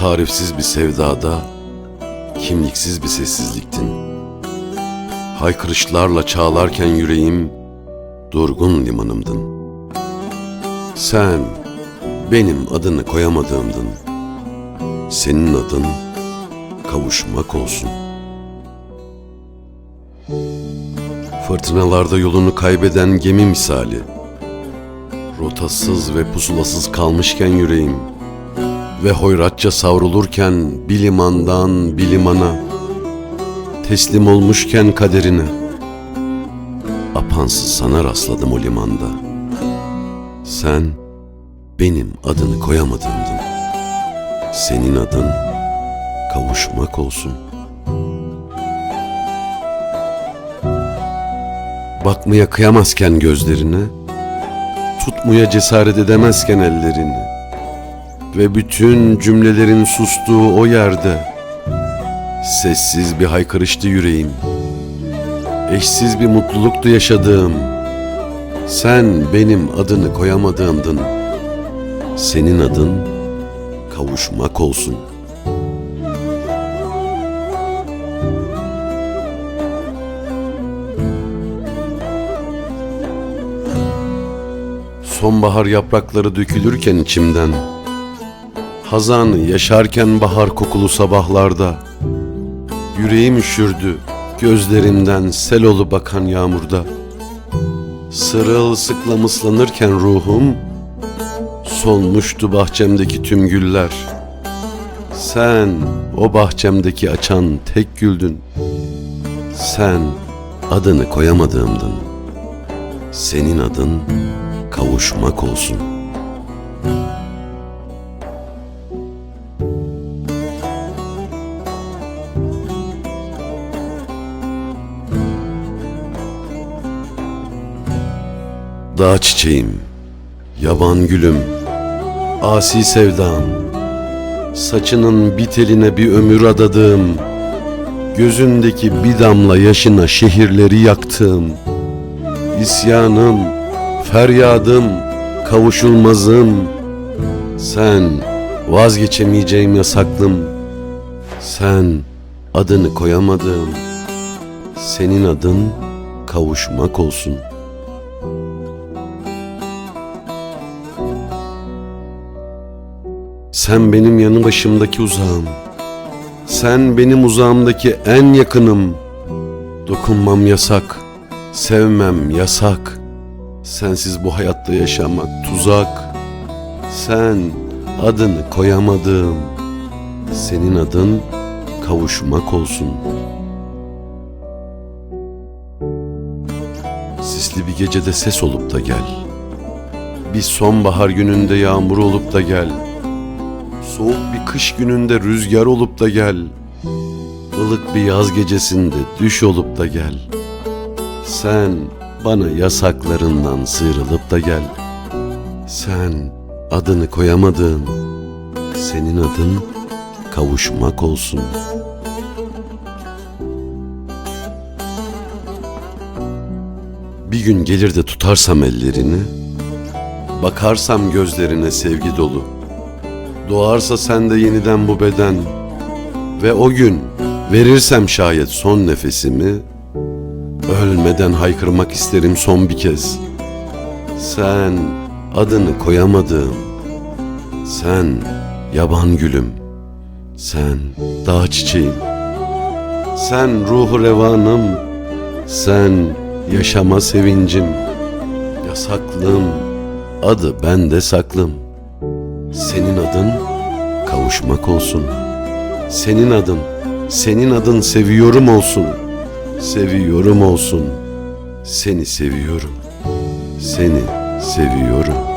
Tarifsiz bir sevdada, kimliksiz bir sessizliktin. Haykırışlarla çağlarken yüreğim, durgun limanımdın. Sen, benim adını koyamadığımdın. Senin adın, kavuşmak olsun. Fırtınalarda yolunu kaybeden gemi misali. Rotasız ve pusulasız kalmışken yüreğim ve hoyratça savrulurken bir limandan bir limana teslim olmuşken kaderine apansız sana rastladım o limanda. Sen benim adını koyamadımdın. Senin adın kavuşmak olsun. Bakmaya kıyamazken gözlerine, tutmaya cesaret edemezken ellerini ve bütün cümlelerin sustuğu o yerde sessiz bir haykırıştı yüreğim. Eşsiz bir mutluluktu yaşadığım. Sen benim adını koyamadığımdın. Senin adın kavuşmak olsun. Sonbahar yaprakları dökülürken içimden Hazan yaşarken bahar kokulu sabahlarda Yüreğim üşürdü gözlerimden sel olu bakan yağmurda. Sırılsıklam ıslanırken ruhum Solmuştu bahçemdeki tüm güller. Sen o bahçemdeki açan tek güldün Sen adını koyamadığımdın. Senin adın kavuşmak olsun. Dağ çiçeğim, yaban gülüm, asi sevdam, saçının bir teline bir ömür adadığım, gözündeki bir damla yaşına şehirleri yaktığım, isyanım, feryadım, kavuşulmazım. Sen vazgeçemeyeceğim yasaklım. Sen adını koyamadığım. Senin adın kavuşmak olsun. Sen benim yanı başımdaki uzağım. Sen benim uzağımdaki en yakınım. Dokunmam yasak, sevmem yasak.'' Sensiz bu hayatta yaşamak tuzak. Sen adını koyamadığım. Senin adın kavuşmak olsun. Sisli bir gecede ses olup da gel. Bir sonbahar gününde yağmur olup da gel. Soğuk bir kış gününde rüzgar olup da gel. Ilık bir yaz gecesinde düş olup da gel. Sen bana yasaklarından sıyrılıp da gel. Sen adını koyamadığım, senin adın kavuşmak olsun. Bir gün gelir de tutarsam ellerini, bakarsam gözlerine sevgi dolu. Doğarsa sende yeniden bu beden ve o gün verirsem şayet son nefesimi, Ölmeden haykırmak isterim son bir kez. Sen adını koyamadığım. Sen yaban gülüm. Sen dağ çiçeğim. Sen ruhu revanım. Sen yaşama sevincim. Yasaklım. Adı bende saklım. Senin adın kavuşmak olsun. Senin adın, senin adın seviyorum olsun.'' Seviyorum olsun. Seni seviyorum. Seni seviyorum.